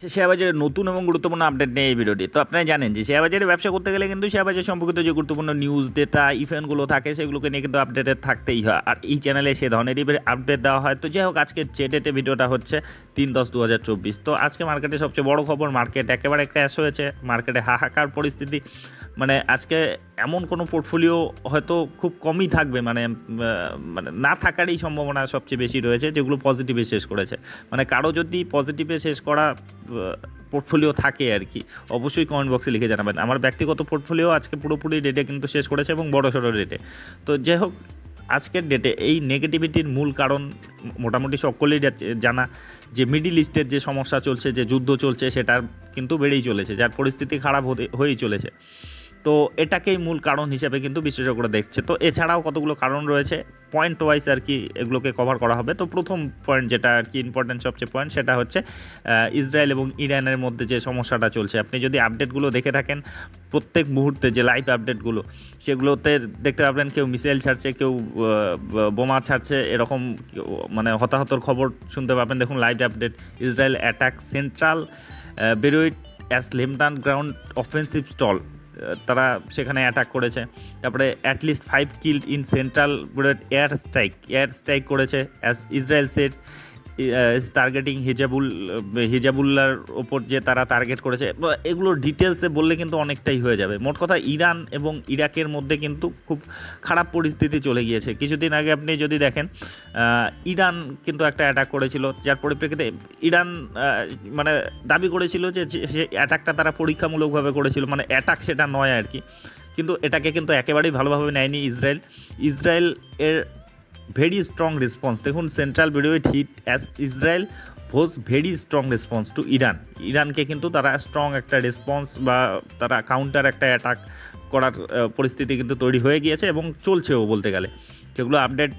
Share বাজারের নতুন এবং গুরুত্বপূর্ণ আপডেট নিয়ে এই ভিডিওটি। তো আপনারা জানেন যে শেয়ার বাজারে ব্যবসা করতে গেলে কিন্তু শেয়ার বাজার সম্পর্কিত যে গুরুত্বপূর্ণ নিউজ ডেটা ইভেন্টগুলো থাকে, সেগুলোকে নিয়ে কিন্তু আপডেটেড থাকতেই হয়। আর এই চ্যানেলে সে ধরনেরই আপডেট দেওয়া হয়। তো যাই হোক আজকে যে ডেটে ভিডিওটা হচ্ছে তিন দশ দু হাজার চব্বিশ। তো আজকে মার্কেটে সবচেয়ে বড় খবর মার্কেট একেবারে ক্র্যাশ হয়েছে। মার্কেটে হাহাকার পরিস্থিতি। মানে আজকে এমন কোনো পোর্টফোলিও হয়তো খুব কমই থাকবে। মানে মানে না থাকারই সম্ভাবনা সবচেয়ে বেশি রয়েছে, যেগুলো পজিটিভে শেষ করেছে। মানে কারও যদি পজিটিভে শেষ করা পোর্টফোলিও থাকে আর কি। অবশ্যই কমেন্ট বক্সে লিখে জানাবেন। আমার ব্যক্তিগত পোর্টফোলিও আজকে পুরোপুরি রেটে কিন্তু শেষ করেছে এবং বড় সড়ো রেটে তো যাই হোক, আজকের ডেটে এই নেগেটিভিটির মূল কারণ মোটামুটি সকলেই জানা যে মিডিল ইস্টের যে সমস্যা চলছে, যে যুদ্ধ চলছে, সেটা কিন্তু বেড়েই চলেছে। যার পরিস্থিতি খারাপ হতে হয়েই চলেছে। তো এটাকেই মূল কারণ হিসেবে কিন্তু বিশেষজ্ঞরা দেখছে। তো এছাড়াও কতগুলো কারণ রয়েছে? পয়েন্ট ওয়াইজ আর কি এগুলোকে কভার করা হবে। তো প্রথম পয়েন্ট যেটা আর কি ইম্পর্টেন্ট সবচেয়ে পয়েন্ট সেটা হচ্ছে ইসরায়েল এবং ইরানের মধ্যে যে সমস্যাটা চলছে। আপনি যদি আপডেটগুলো দেখে থাকেন, প্রত্যেক মুহূর্তে যে লাইভ আপডেটগুলো সেগুলোতে দেখতে পাবেন কেউ মিসাইল ছাড়ছে, কেউ বোমা ছাড়ছে, এরকম মানে হতাহতর খবর শুনতে পাবেন। দেখুন live update Israel attack central Beirut as Lebanon ground offensive stall তারা সেখানে অ্যাটাক করেছে। তারপরে at least five killed in central air strike air strike করেছে as Israel set targeting Hezbollah হিজাবুল্লার ওপর যে তারা টার্গেট করেছে, বা এগুলোর ডিটেলসে বললে কিন্তু অনেকটাই হয়ে যাবে। মোট কথা, ইরান এবং ইরাকের মধ্যে কিন্তু খুব খারাপ পরিস্থিতি চলে গিয়েছে। কিছুদিন আগে আপনি যদি দেখেন ইরান কিন্তু একটা অ্যাটাক করেছিল, যার পরিপ্রেক্ষিতে ইরান মানে দাবি করেছিল যে- সে অ্যাটাকটা তারা পরীক্ষামূলকভাবে করেছিল মানে অ্যাটাক সেটা নয় আর কি। কিন্তু এটাকে কিন্তু একেবারেই ভালোভাবে নেয়নি ইসরায়েল। ইসরায়েল এর ভেরি স্ট্রং রেসপন্স দেখুন central ভিডিওইট hit as Israel vows very strong response to Iran ইরানকে কিন্তু তারা স্ট্রং একটা রেসপন্স বা তারা কাউন্টার একটা অ্যাটাক করার পরিস্থিতি কিন্তু তৈরি হয়ে গিয়েছে এবং চলছেও বলতে গেলে। যেগুলো আপডেট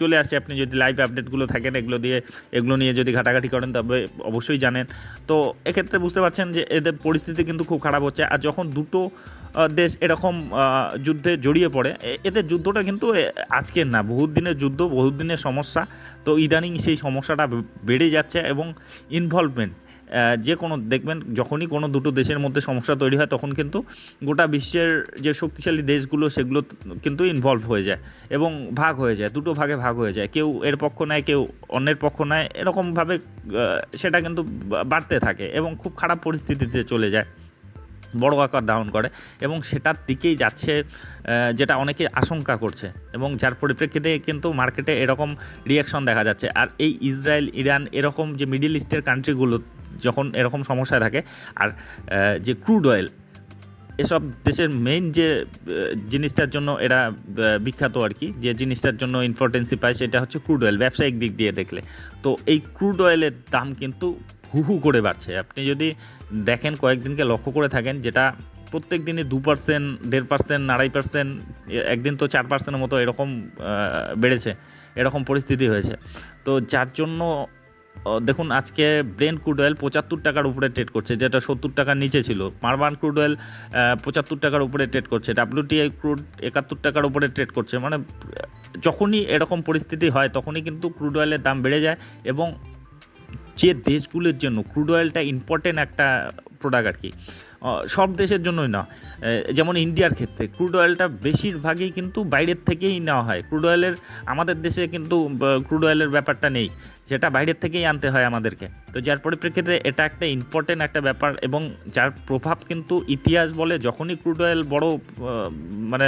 চলে আসছে আপনি যদি লাইভ আপডেটগুলো থাকেন, এগুলো দিয়ে, এগুলো নিয়ে যদি ঘাটাঘাটি করেন, তবে অবশ্যই জানেন। তো এক্ষেত্রে বুঝতে পারছেন যে এদের পরিস্থিতি কিন্তু খুব খারাপ হচ্ছে। আর যখন দুটো দেশ এরকম যুদ্ধে জড়িয়ে পড়ে। এদের যুদ্ধটা কিন্তু আজকের না, বহুত দিনের যুদ্ধ, বহুত দিনের সমস্যা। তো ইদানিং সেই সমস্যাটা বেড়ে যাচ্ছে এবং ইনভলভমেন্ট যে কোনো, দেখবেন যখনই কোনো দুটো দেশের মধ্যে সমস্যা তৈরি হয়, তখন কিন্তু গোটা বিশ্বের যে শক্তিশালী দেশগুলো, সেগুলো কিন্তু ইনভলভ হয়ে যায় এবং ভাগ হয়ে যায়, দুটো ভাগে ভাগ হয়ে যায়। কেউ এর পক্ষ নেয়, কেউ অন্যের পক্ষ নেয়। এরকমভাবে সেটা কিন্তু বাড়তে থাকে এবং খুব খারাপ পরিস্থিতিতে চলে যায়। বড় আকার ডাউন করে এবং সেটার দিকেই যাচ্ছে যেটা অনেকে আশঙ্কা করছে এবং যার পরিপ্রেক্ষিতে কিন্তু মার্কেটে এরকম রিয়াকশন দেখা যাচ্ছে। আর এই ইসরায়েল, ইরান এরকম যে মিডিল ইস্টের কান্ট্রিগুলো যখন এরকম সমস্যা থাকে, আর যে ক্রুড অয়েল এসব দেশের মেইন যে জিনিসটার জন্য এরা বিখ্যাত আর কি, যে জিনিসটার জন্য ইম্পর্টেন্সি পায় সেটা হচ্ছে ক্রুড অয়েল ব্যবসায়িক দিক দিয়ে দেখলে। তো এই ক্রুড অয়েলের দাম কিন্তু হু হু করে বাড়ছে। আপনি যদি দেখেন কয়েকদিনকে লক্ষ্য করে থাকেন, যেটা প্রত্যেক দিনে দু পার্সেন্ট দেড় পার্সেন্ট আড়াই পার্সেন্ট একদিন তো চার পার্সেন্টের মতো এরকম বেড়েছে, এরকম পরিস্থিতি হয়েছে। তো যার জন্য দেখুন, আজকে ব্রেন ক্রুড অয়েল পঁচাত্তর টাকার উপরে ট্রেড করছে, যেটা সত্তর টাকার নিচে ছিল। মারবান ক্রুড অয়েল পঁচাত্তর টাকার উপরে ট্রেড করছে ডাব্লিউটিআই ক্রুড একাত্তর টাকার উপরে ট্রেড করছে। মানে যখনই এরকম পরিস্থিতি হয়, তখনই কিন্তু ক্রুড অয়েলের দাম বেড়ে যায় এবং যে দেশগুলোর জন্য ক্রুড অয়েলটা ইম্পর্টেন্ট একটা প্রোডাক্ট আর কি। সব দেশের জন্যই না। যেমন ইন্ডিয়ার ক্ষেত্রে ক্রুড অয়েলটা বেশিরভাগই কিন্তু বাইরের থেকেই নেওয়া হয়। ক্রুড অয়েলের আমাদের দেশে কিন্তু ক্রুড অয়েলের ব্যাপারটা নেই। যেটা বাইরের থেকেই আনতে হয় আমাদেরকে। তো যার পরিপ্রেক্ষিতে এটা একটা ইম্পর্টেন্ট একটা ব্যাপার এবং যার প্রভাব কিন্তু ইতিহাস বলে যখনই ক্রুড অয়েল বড় মানে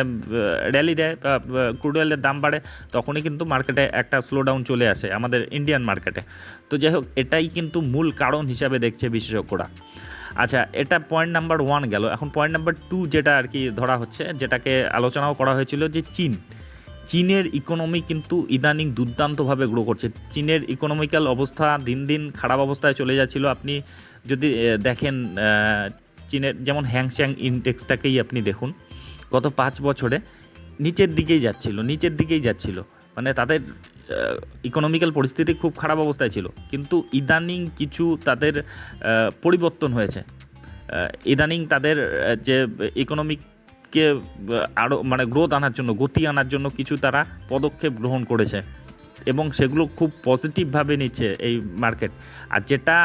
র্যালি দেয় বা ক্রুড অয়েলের দাম বাড়ে, তখনই কিন্তু মার্কেটে একটা স্লো ডাউন চলে আসে আমাদের ইন্ডিয়ান মার্কেটে তো যাই হোক, এটাই কিন্তু মূল কারণ হিসাবে দেখছে বিশেষজ্ঞরা। আচ্ছা এটা পয়েন্ট নাম্বার ওয়ান গেল। এখন পয়েন্ট নাম্বার টু যেটা আর কি ধরা হচ্ছে, যেটাকে আলোচনাও করা হয়েছিল যে চীন, চীনের ইকোনমি কিন্তু ইদানিং দুর্দান্তভাবে গ্রো করছে। চীনের ইকোনমিক্যাল অবস্থা দিন দিন খারাপ অবস্থায় চলে যাচ্ছিল। আপনি যদি দেখেন চীনের যেমন হ্যাংস্যাং ইনডেক্সটাকেই আপনি দেখুন, গত পাঁচ বছরে নিচের দিকেই যাচ্ছিল, নিচের দিকেই যাচ্ছিল। মানে তাদের ইকোনমিক্যাল পরিস্থিতি খুব খারাপ অবস্থায় ছিল। কিন্তু ইদানিং কিছু তাদের পরিবর্তন হয়েছে। ইদানিং তাদের যে ইকোনমিককে আরও মানে গ্রোথ আনার জন্য, গতি আনার জন্য কিছু তারা পদক্ষেপ গ্রহণ করেছে। এবং সেগুলো খুব পজিটিভভাবে নিচ্ছে এই মার্কেট আর যেটা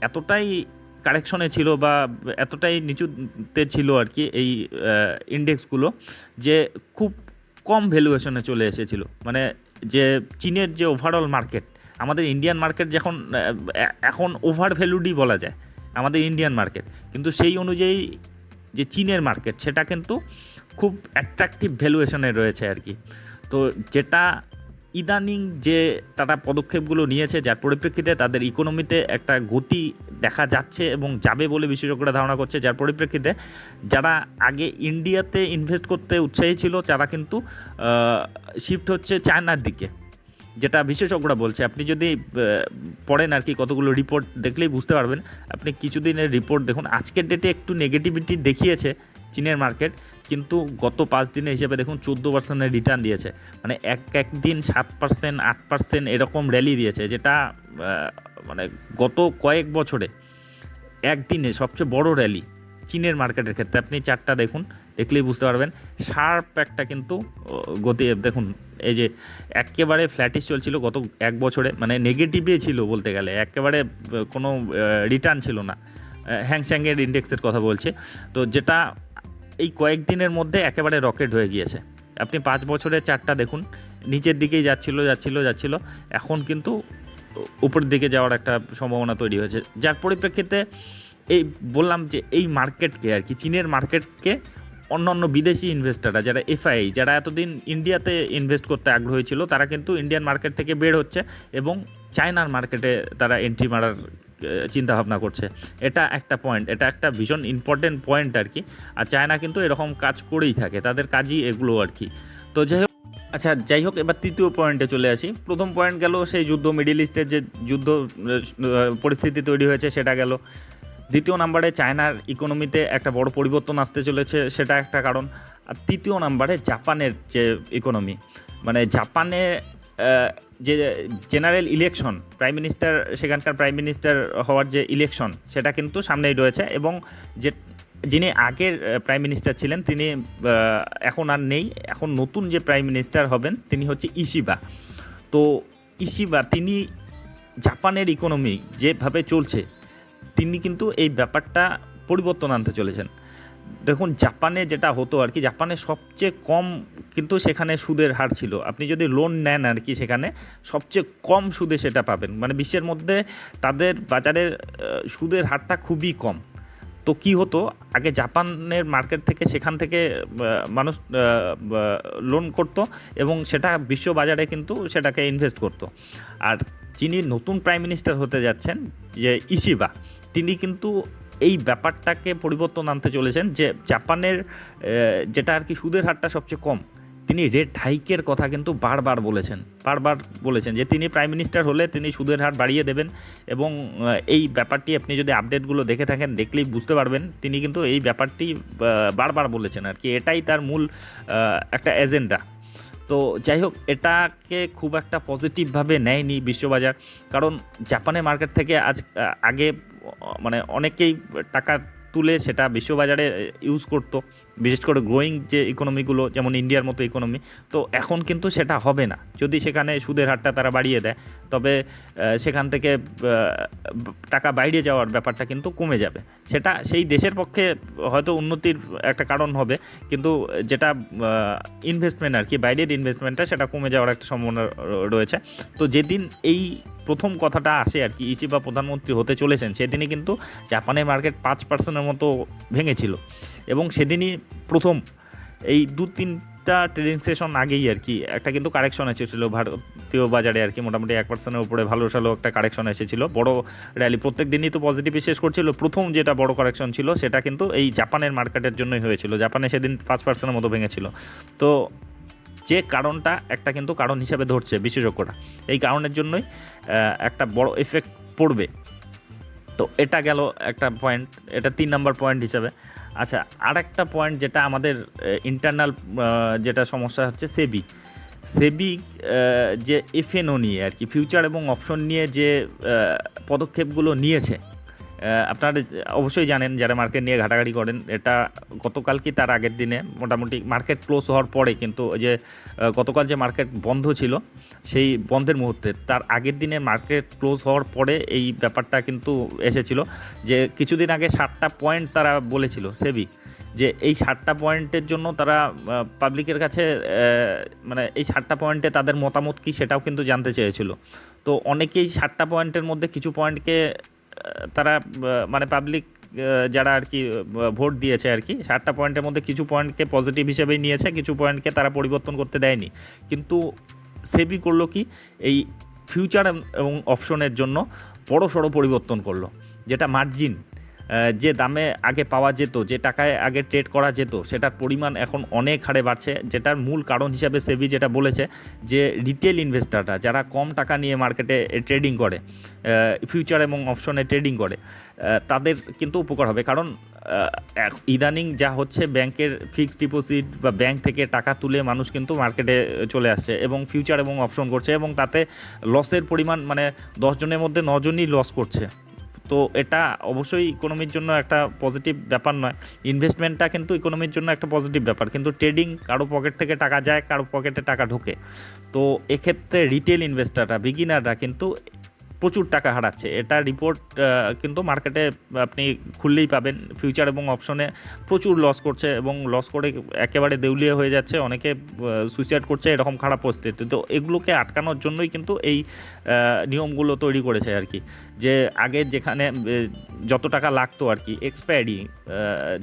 এতটাই কারেকশনে ছিল বা এতটাই নিচুতে ছিল আর কি এই ইন্ডেক্সগুলো যে খুব কম ভ্যালুয়েশনে চলে এসেছিল। মানে যে চীনের যে ওভারঅল মার্কেট আমাদের ইন্ডিয়ান মার্কেট যখন এখন ওভার ভ্যালুডই বলা যায়, আমাদের ইন্ডিয়ান মার্কেট কিন্তু সেই অনুযায়ী যে চীনের মার্কেট সেটা কিন্তু খুব অ্যাট্রাকটিভ ভ্যালুয়েশনে রয়েছে আর কি। তো যেটা ইদানিং যে তারা পদক্ষেপগুলো নিয়েছে, যার পরিপ্রেক্ষিতে তাদের ইকোনমিতে একটা গতি দেখা যাচ্ছে এবং যাবে বলে বিশেষজ্ঞরা ধারণা করছে। যার পরিপ্রেক্ষিতে যারা আগে ইন্ডিয়াতে ইনভেস্ট করতে উৎসাহী ছিল, তারা কিন্তু শিফট হচ্ছে চায়নার দিকে। যেটা বিশেষজ্ঞরা বলছে। আপনি যদি পড়েন আর কি কতগুলো রিপোর্ট দেখলেই বুঝতে পারবেন। আপনি কিছুদিনের রিপোর্ট দেখুন। আজকের ডেটে একটু নেগেটিভিটি দেখিয়েছে চীনের মার্কেট কিন্তু গত পাঁচ দিনে হিসেবে দেখুন চোদ্দ পার্সেন্টের রিটার্ন দিয়েছে। মানে এক এক দিন সাত পার্সেন্ট আট পার্সেন্ট এরকম র্যালি দিয়েছে, যেটা মানে গত কয়েক বছরে একদিনে সবচেয়ে বড় র্যালি চীনের মার্কেটের ক্ষেত্রে। আপনি চারটা দেখুন, দেখলেই বুঝতে পারবেন। শার্প একটা কিন্তু গতি, দেখুন, এই যে একেবারে ফ্ল্যাটিস চলছিল গত এক বছরে মানে নেগেটিভে ছিল বলতে গেলে, একেবারে কোনো রিটার্ন ছিল না। হ্যাংস্যাংয়ের ইন্ডেক্সের কথা বলছে। তো যেটা এই কয়েকদিনের মধ্যে একেবারে রকেট হয়ে গিয়েছে। আপনি পাঁচ বছরের চারটা দেখুন, নিচের দিকেই যাচ্ছিল যাচ্ছিল যাচ্ছিল। এখন কিন্তু উপরের দিকে যাওয়ার একটা সম্ভাবনা তৈরি হয়েছে। যার পরিপ্রেক্ষিতে এই বললাম যে এই মার্কেটকে আর কি, চীনের মার্কেটকে অন্যান্য বিদেশি ইনভেস্টাররা যারা এফআই যারা এতদিন ইন্ডিয়াতে ইনভেস্ট করতে আগ্রহী ছিল, তারা কিন্তু ইন্ডিয়ান মার্কেট থেকে বের হচ্ছে এবং চায়নার মার্কেটে তারা এন্ট্রি মারার চিন্তা ভাবনা করছে। এটা একটা পয়েন্ট এটা একটা ভীষণ ইম্পর্টেন্ট পয়েন্ট আর কি। আর চায়না কিন্তু এরকম কাজ করেই থাকে, তাদের কাজই এগুলো আর কি। তো যাই হোক আচ্ছা যাই হোক, এবার তৃতীয় পয়েন্টে চলে আসি। প্রথম পয়েন্ট গেল সেই যুদ্ধ মিডিল ইস্টের যে যুদ্ধ পরিস্থিতি তৈরি হয়েছে, সেটা গেল। দ্বিতীয় নাম্বারে চায়নার ইকোনমিতে একটা বড় পরিবর্তন আসতে চলেছে, সেটা একটা কারণ। আর তৃতীয় নাম্বারে জাপানের যে ইকোনমি মানে জাপানে যে জেনারেল ইলেকশন, প্রাইম মিনিস্টার, সেখানকার প্রাইম মিনিস্টার হওয়ার যে ইলেকশন, সেটা কিন্তু সামনেই রয়েছে এবং যে যিনি আগের প্রাইম মিনিস্টার ছিলেন, তিনি এখন আর নেই। এখন নতুন যে প্রাইম মিনিস্টার হবেন, তিনি হচ্ছে ইশিবা। তো ইশিবা, তিনি জাপানের ইকোনমি যেভাবে চলছে, তিনি কিন্তু এই ব্যাপারটা পরিবর্তন আনতে চলেছেন। দেখুন, জাপানে যেটা হতো আর কি, জাপানে সবচেয়ে কম কিন্তু সেখানে সুদের হার ছিল। আপনি যদি লোন নেন আর কি সেখানে, সবচেয়ে কম সুদে সেটা পাবেন। মানে বিশ্বের মধ্যে তাদের বাজারের সুদের হারটা খুবই কম। তো কি হতো, আগে জাপানের মার্কেট থেকে সেখান থেকে মানুষ লোন করতো এবং সেটা বিশ্ব বাজারে কিন্তু সেটাকে ইনভেস্ট করতো। আর যিনি নতুন প্রাইম মিনিস্টার হতে যাচ্ছেন, যে ইশিবা তিনি কিন্তু এই ব্যাপারটাকে পরিবর্তন আনতে চলেছেন যে জাপানের যেটা আর কি সুদের হারটা সবচেয়ে কম, তিনি রেট হাইকের কথা কিন্তু বারবার বলেছেন বারবার বলেছেন যে তিনি প্রাইম মিনিস্টার হলে তিনি সুদের হার বাড়িয়ে দেবেন এবং এই ব্যাপারটি আপনি যদি আপডেটগুলো দেখে থাকেন, দেখলেই বুঝতে পারবেন তিনি কিন্তু এই ব্যাপারটি বারবার বলেছেন আর কি, এটাই তার মূল একটা এজেন্ডা। তো যাই হোক, এটাকে খুব একটা পজিটিভভাবে নেয়নি বিশ্ববাজার। কারণ জাপানের মার্কেট থেকে আজ আগে মানে অনেকেই টাকা তুলে সেটা বিশ্ববাজারে ইউজ করতো। বিশেষ করে গ্রোয়িং যে ইকোনমিগুলো যেমন ইন্ডিয়ার মতো ইকোনমি তো এখন কিন্তু সেটা হবে না। যদি সেখানে সুদের হারটা তারা বাড়িয়ে দেয়, তবে সেখান থেকে টাকা বাইরে যাওয়ার ব্যাপারটা কিন্তু কমে যাবে। সেটা সেই দেশের পক্ষে হয়তো উন্নতির একটা কারণ হবে, কিন্তু যেটা ইনভেস্টমেন্ট আর কি, বাইরের ইনভেস্টমেন্টটা সেটা কমে যাওয়ার একটা সম্ভাবনা রয়েছে। তো যেদিন এই প্রথম কথাটা আসে আর কি ইসি বা প্রধানমন্ত্রী হতে চলেছেন, সেদিনই কিন্তু জাপানের মার্কেট পাঁচ পার্সেন্টের মতো ভেঙেছিল। এবং সেদিনই প্রথম এই দু তিনটা ট্রেডিং সেশন আগেই আর কি। একটা কিন্তু কারেকশন এসেছিল ভারতীয় বাজারে আর কি, মোটামুটি এক পার্সেন্টের উপরে ভালো সালো একটা কারেকশন এসেছিল। বড় র্যালি প্রত্যেক দিনই তো পজিটিভ শেষ করছিল। প্রথম যেটা বড় কারেকশন ছিল সেটা কিন্তু এই জাপানের মার্কেটের জন্যই হয়েছিল। জাপানে সেদিন পাঁচ পার্সেন্টের মতো ভেঙেছিল। তো যে কারণটা একটা কিন্তু কারণ হিসাবে ধরছে বিশেষজ্ঞরা। এই কারণের জন্যই একটা বড় এফেক্ট পড়বে। তো এটা গেল একটা পয়েন্ট এটা তিন নম্বর পয়েন্ট হিসাবে। আচ্ছা আর একটা পয়েন্ট যেটা আমাদের ইন্টারনাল যেটা সমস্যা হচ্ছে সেবি। সেবি যে এফএনও নিয়ে আর কি ফিউচার এবং অপশন নিয়ে যে পদক্ষেপগুলো নিয়েছে আপনারা অবশ্যই জানেন যারা মার্কেট নিয়ে ঘাটাঘাটি করেন, এটা গতকাল কি তার আগের দিনে মোটামুটি মার্কেট ক্লোজ হওয়ার পরে কিন্তু যে গতকাল যে মার্কেট বন্ধ ছিল, সেই বন্ধের মুহূর্তে তার আগের দিনে মার্কেট ক্লোজ হওয়ার পরে এই ব্যাপারটা কিন্তু এসেছিল যে, কিছুদিন আগে ষাটটা পয়েন্ট তারা বলেছিল সেবি যে, এই ষাটটা পয়েন্টের জন্য তারা পাবলিকের কাছে মানে এই ষাটটা পয়েন্টে তাদের মতামত কি সেটাও কিন্তু জানতে চেয়েছিল। তো অনেকেই ষাটটা পয়েন্টের মধ্যে কিছু পয়েন্টকে তারা মানে পাবলিক যারা আর কি ভোট দিয়েছে আর কি, সাতটা পয়েন্টের মধ্যে কিছু পয়েন্টকে পজিটিভ হিসেবেই নিয়েছে, কিছু পয়েন্টকে তারা পরিবর্তন করতে দেয়নি। কিন্তু সেবি করল কি? এই ফিউচার এবং অপশনের জন্য বড় সড়ো পরিবর্তন করল, যেটা মার্জিন যে দামে আগে পাওয়া যেত, যে টাকায় আগে ট্রেড করা যেত, সেটার পরিমাণ এখন অনেক হারে বাড়ছে। যেটার মূল কারণ হিসাবে সেবি যেটা বলেছে, যে রিটেল ইনভেস্টাররা যারা কম টাকা নিয়ে মার্কেটে ট্রেডিং করে ফিউচার এবং অপশনে ট্রেডিং করে তাদের কিন্তু উপকার হবে। কারণ ইদানিং যা হচ্ছে, ব্যাংকের ফিক্সড ডিপোজিট বা ব্যাংক থেকে টাকা তুলে মানুষ কিন্তু মার্কেটে চলে আসছে এবং ফিউচার এবং অপশন করছে এবং তাতে লসের পরিমাণ মানে দশজনের মধ্যে নজনই লস করছে। তো এটা অবশ্যই ইকোনমির জন্য একটা পজিটিভ ব্যাপার নয়। ইনভেস্টমেন্টটা কিন্তু ইকোনমির জন্য একটা পজিটিভ ব্যাপার। কিন্তু ট্রেডিং কারও পকেট থেকে টাকা যায়, কারও পকেটে টাকা ঢোকে। তো এক্ষেত্রে রিটেল ইনভেস্টাররা বিগিনাররা কিন্তু প্রচুর টাকা হারাচ্ছে। এটা রিপোর্ট কিন্তু মার্কেটে আপনি খুললেই পাবেন। ফিউচার এবং অপশনে প্রচুর লস করছে এবং লস করে একেবারে দেউলিয়া হয়ে যাচ্ছে। অনেকে সুইসাইড করছে, এরকম খারাপ পরিস্থিতি। তো এগুলোকে আটকানোর জন্যই কিন্তু এই নিয়মগুলো তৈরি করেছে আর কি। যে আগে যেখানে যত টাকা লাগতো আর কি এক্সপায়ারি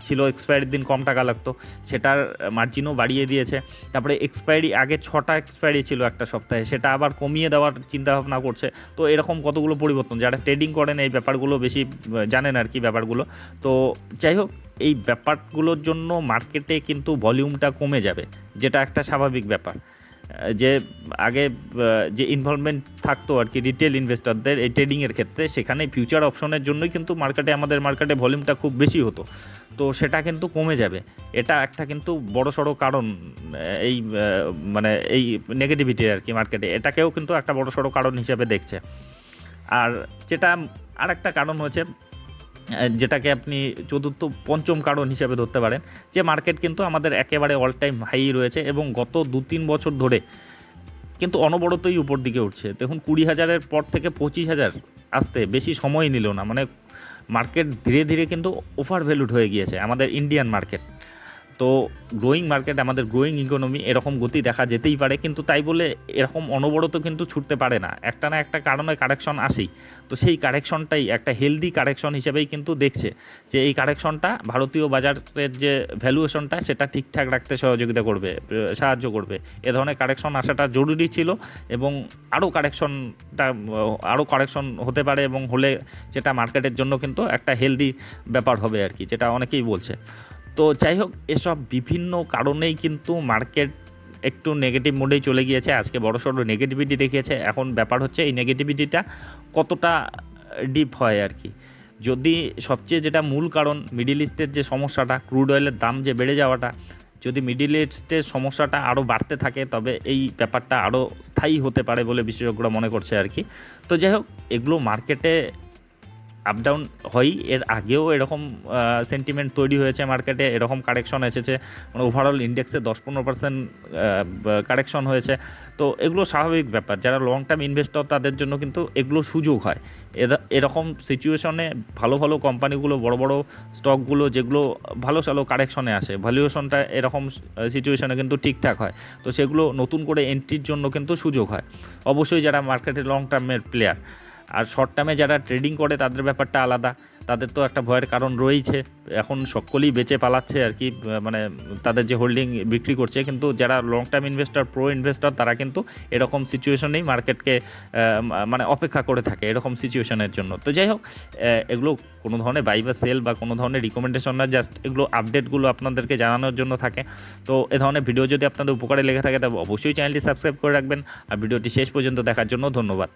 ছিল এক্সপায়ারির দিন কম টাকা লাগতো, সেটার মার্জিনও বাড়িয়ে দিয়েছে। তারপরে এক্সপায়ারি আগে ছটা এক্সপায়ারি ছিল একটা সপ্তাহে, সেটা আবার কমিয়ে দেওয়ার চিন্তাভাবনা করছে। তো এরকম কতগুলো পরিবর্তন? যারা ট্রেডিং করেন এই ব্যাপারগুলো বেশি জানেন আর কি ব্যাপারগুলো। তো যাই হোক, এই ব্যাপারগুলোর জন্য মার্কেটে কিন্তু ভলিউমটা কমে যাবে, যেটা একটা স্বাভাবিক ব্যাপার। যে আগে যে ইনভলভমেন্ট থাকতো আর কি রিটেল ইনভেস্টরদের এই ট্রেডিংয়ের ক্ষেত্রে, সেখানে ফিউচার অপশনের জন্যই কিন্তু মার্কেটে আমাদের মার্কেটে ভলিউমটা খুব বেশি হতো। তো সেটা কিন্তু কমে যাবে। এটা একটা কিন্তু বড় সড়ো কারণ এই মানে এই নেগেটিভিটির আর কি মার্কেটে এটাকেও কিন্তু একটা বড় সড়ো কারণ হিসেবে দেখছে। আর যেটা আর একটা কারণ হচ্ছে যেটাকে আপনি চতুর্থ, পঞ্চম কারণ হিসেবে ধরতে পারেন, যে মার্কেট কিন্তু আমাদের একেবারে অল টাইম হাই রয়েছে এবং গত দু তিন বছর ধরে কিন্তু অনবরতই উপর দিকে উঠছে। দেখুন, কুড়ি হাজারের পর থেকে পঁচিশ হাজার আসতে বেশি সময় নিল না। মানে মার্কেট ধীরে ধীরে কিন্তু ওভার ভ্যালুড হয়ে গিয়েছে আমাদের ইন্ডিয়ান মার্কেট তো গ্রোয়িং মার্কেট আমাদের গ্রোয়িং ইকোনমি এরকম গতি দেখা যেতেই পারে, কিন্তু তাই বলে এরকম অনবরত কিন্তু ছুটতে পারে না। একটা না একটা কারণে কারেকশন আসেই। তো সেই কারেকশনটাই একটা হেলদি কারেকশন হিসেবেই কিন্তু দেখছে যে এই কারেকশনটা ভারতীয় বাজারের যে ভ্যালুয়েশনটা সেটা ঠিকঠাক রাখতে সহযোগিতা করবে, সাহায্য করবে। এ ধরনের কারেকশন আসাটা জরুরি ছিল এবং আরও কারেকশনটা আরও কারেকশন হতে পারে এবং হলে সেটা মার্কেটের জন্য কিন্তু একটা হেলদি ব্যাপার হবে আর কি, যেটা অনেকেই বলছে। তো যাই হোক, এসব বিভিন্ন কারণেই কিন্তু মার্কেট একটু নেগেটিভ মোডেই চলে গিয়েছে। আজকে বড় সড়ো নেগেটিভিটি দেখিয়েছে। এখন ব্যাপার হচ্ছে এই নেগেটিভিটিটা কতটা ডিপ হয় আর কি। যদি সবচেয়ে যেটা মূল কারণ মিডিল ইস্টের যে সমস্যাটা ক্রুড অয়েলের দাম যে বেড়ে যাওয়াটা, যদি মিডিল ইস্টের সমস্যাটা আরও বাড়তে থাকে, তবে এই ব্যাপারটা আরও স্থায়ী হতে পারে বলে বিশেষজ্ঞরা মনে করছে আর কি। তো যাই হোক, এগুলো মার্কেটে আপ ডাউন হয়ই, এর আগেও এরকম সেন্টিমেন্ট তৈরি হয়েছে মার্কেটে এরকম কারেকশন এসেছে মানে ওভারঅল ইন্ডেক্সে দশ পনেরো পার্সেন্ট কারেকশন হয়েছে। তো এগুলো স্বাভাবিক ব্যাপার, যারা লং টার্ম ইনভেস্টর তাদের জন্য কিন্তু এগুলো সুযোগ হয়। এরা- এরকম সিচুয়েশনে ভালো ভালো কোম্পানিগুলো বড় বড় স্টকগুলো যেগুলো ভালো সালো কারেকশনে আসে ভ্যালুয়েশনটা এরকম সিচুয়েশনে কিন্তু ঠিকঠাক হয়। তো সেগুলো নতুন করে এন্ট্রির জন্য কিন্তু সুযোগ হয়। অবশ্যই যারা মার্কেটে লং টার্মের প্লেয়ার আর শর্ট টার্মে যারা ট্রেডিং করে, তাদের ব্যাপারটা আলাদা। তাদের তো একটা ভয়ের কারণ রয়েছে এখন সকলেই বেঁচে পালাচ্ছে আর কি মানে তাদের যে হোল্ডিং বিক্রি করছে। কিন্তু যারা long term investor pro investor তারা কিন্তু এরকম সিচুয়েশনেই মার্কেটকে মানে অপেক্ষা করে থাকে এরকম সিচুয়েশনের জন্য। তো যাই হোক এগুলো কোনো ধরনের বাই বা সেল বা কোনো ধরনের রিকমেন্ডেশন না জাস্ট এগুলো আপডেটগুলো আপনাদেরকে জানানোর জন্য থাকে। তো এ ধরনের ভিডিও যদি আপনাদের উপকারে লেগে থাকে তবে অবশ্যই চ্যানেলটি সাবস্ক্রাইব করে রাখবেন। আর ভিডিওটি শেষ পর্যন্ত দেখার জন্য ধন্যবাদ।